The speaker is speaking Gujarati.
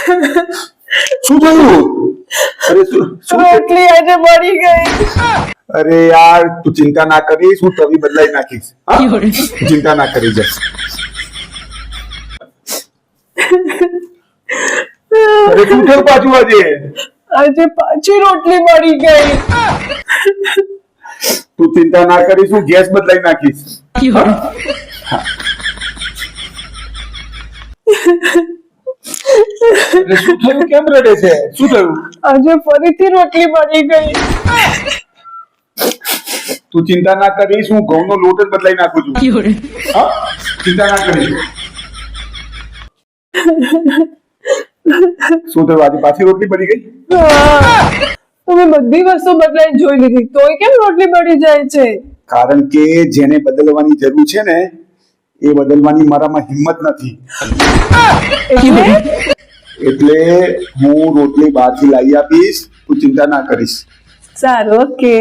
શું થયું? અરે શું રોટલી આજે બળી ગઈ. અરે યાર તું ચિંતા ના કરીશ હું તવી બદલાઈ નાખીશ? ચિંતા ના કરી જશ અરે શું થયું પાછું આજે? આજે પાછી રોટલી બળી ગઈ. તું ચિંતા ના કરીશ હું ગેસ બદલાઈ નાખીશ? અરે શું થયું? કેમ રડે છે? શું થયું? આજે ફરીથી રોટલી બળી ગઈ. તું ચિંતા ના કરીશ હું ઘઉંનો લોટ જ બદલાઈ નાખું છું. હા? ચિંતા ના કરીશ. શું થયું? આજે પાછી રોટલી બની ગઈ? તમે બધી વસ્તુ બદલાઈ જોઈ લીધી. તોય કેમ રોટલી બળી જાય છે? કારણ કે જેને બદલવાની જરૂર છે ને એ બદલવાની મારામાં હિંમત નથી. એટલે? એટલે હું રોટલી બહારથી લાવી આપીશ તું ચિંતા ના કરીશ. સારું ઓકે